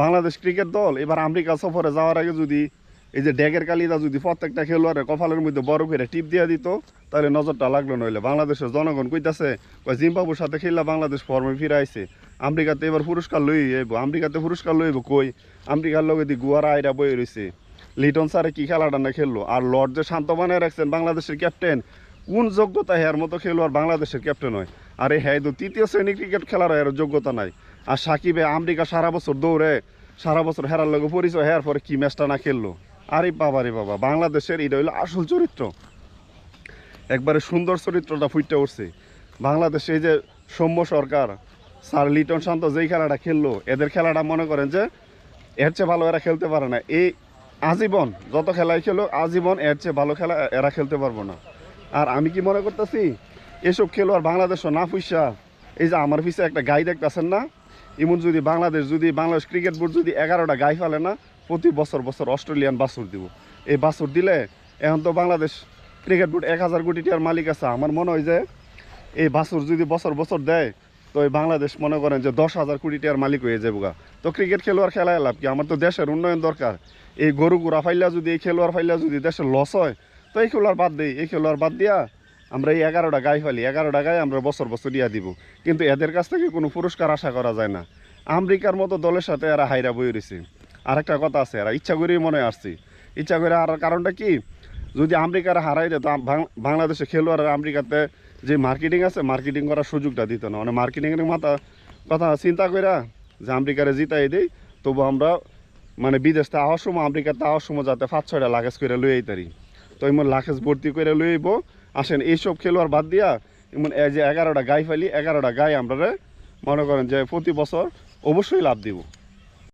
Bangladesh cricket দল, এবার America সফরে যাওয়ার আগে যদি এই যে ড্যাগের কালিদা যদি প্রত্যেকটা খেলোয়াড়ের কপালের মধ্যে বড় করে টিপ দিয়ে দিত, তাহলে নজরটা লাগল নইলে। বাংলাদেশের জনগণ কইতাছে, কয়, জিম্বাবুর সাথে খেললা বাংলাদেশ ফর্মে ফিরে আইছে। আমেরিকাতে এবার পুরস্কার লই আইব। আমেরিকাতে পুরস্কার লইব কই? আমেরিকার লগে দি গুয়ারা আইরা বই রইছে। লিটন স্যারে কি খেলাটা না খেললো? আর লর্ড যে শান্ত বানায় রাখছেন বাংলাদেশের ক্যাপ্টেন কোন যোগ্যতা হ্যার মতো খেলোয়াড় বাংলাদেশের ক্যাপ্টেন হয়? আর এই হ্যাঁ তো তৃতীয় শ্রেণি ক্রিকেট খেলার যোগ্যতা নাই। আর সাকিবে আমেরিকা সারা বছর দৌড়ে, সারা বছর হেরার লগে পরিচয় হেয়ার পরে কি ম্যাচটা না খেললো। আরে বাবা রে বাবা, বাংলাদেশের এটা হইল আসল চরিত্র। একবারে সুন্দর চরিত্রটা ফুটতে উঠছে। বাংলাদেশে এই যে সৌম্য সরকার, স্যার লিটন শান্ত যেই খেলাটা খেললো, এদের খেলাটা মনে করেন যে এর চেয়ে ভালো এরা খেলতে পারে না। এই আজীবন যত খেলাই খেলো, আজীবন এর চেয়ে ভালো খেলা এরা খেলতে পারব না। আর আমি কি মনে করতেছি, এসব খেলোয়াড় বাংলাদেশও না ফুইসা এই যে আমার পিছিয়ে একটা গাই দেখতেছেন না? এমন যদি বাংলাদেশ যদি বাংলাদেশ ক্রিকেট বোর্ড যদি এগারোটা গাই ফেলে না, প্রতি বছর বছর অস্ট্রেলিয়ান বাছুর দিব। এই বাছুর দিলে এখন তো বাংলাদেশ ক্রিকেট বোর্ড এক হাজার কোটি টাকার মালিক আছে। আমার মনে হয় যে এই বাছুর যদি বছর বছর দেয়, তো এই বাংলাদেশ মনে করেন যে দশ হাজার কোটি টাকার মালিক হয়ে যাব গা। তো ক্রিকেট খেলোয়াড় খেলায় লাভ কি? আমার তো দেশের উন্নয়ন দরকার। এই গরু গুড়া ফাইলা যদি, এই খেলোয়াড় ফাইলা যদি দেশের লস হয়, তো এই খেলোয়াড় বাদ দেই। এই খেলোয়াড় বাদ দিয়া আমরা এই এগারোটা গাই ফেলি, এগারোটা গায়ে আমরা বছর বছর দিয়া দিব। কিন্তু এদের কাছ থেকে কোনো পুরস্কার আশা করা যায় না। আমেরিকার মতো দলের সাথে এরা হাইরা বই রয়েছে আর একটা কথা আছে, এরা ইচ্ছা করেই মনে আসছে। ইচ্ছা করে আর কারণটা কি? যদি আমেরিকার হারাই দেয় বাং- বাংলাদেশে খেলোয়াড় আমেরিকাতে যে মার্কেটিং আছে, মার্কেটিং করার সুযোগটা দিত না। মানে মার্কেটিংয়ের মাথা কথা চিন্তা কইরা যে আমেরিকারে জিতাই দেই, তবু আমরা মানে বিদেশ থেকে সময়, আমেরিকাতে আওয়ার সময় যাতে পাঁচ ছয়টা লাখেজ করে লই আইতারি তো এমন লাখেজ ভর্তি করে লই আইব আসেন, এইসব খেলোয়াড় বাদ দিয়া, এমন যে এগারোটা গাই ফেলি, এগারোটা গাই আমরা মনে করেন যে প্রতি বছর অবশ্যই লাভ দিব।